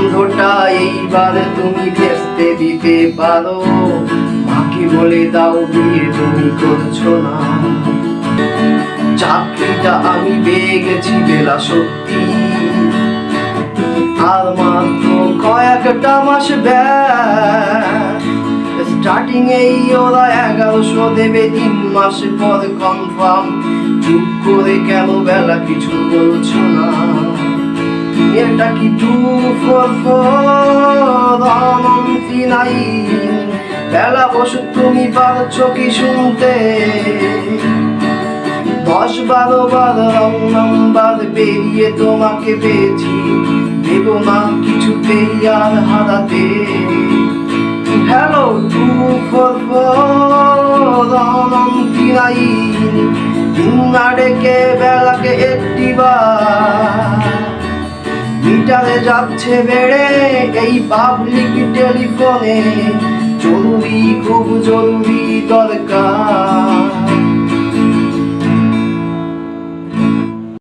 সম্বন্ধটা এইবার তুমি ভেস্তে দিতে পারো। মাকে বলে দাও, বিয়ে তুমি করছ না। চাকরিটা আমি পেয়ে গেছি বেলা সত্যি। আর মাত্র কয়েকটা মাস স্টার্টিং এই ওরা এগারোশো দেবে তিন মাস পর কনফার্ম চুপ করে কেন বেলা কিছু বলছো না? এটা ফোর অনন্তি নাই। বেলা বসু, তুমি পারছ কি শুনতে? দশ বারো বার রং নাম্বার পেরিয়ে তোমাকে পেয়েছি। দেব না কিছুতেই আর হারাতে। হ্যালো টু ফোর ফোর নাই। না ডেকে বেলাকে একটি মিটারে যাচ্ছে বেড়ে এই পাবলিক টেলিফোনে জরুরি খুব জরুরি দরকার।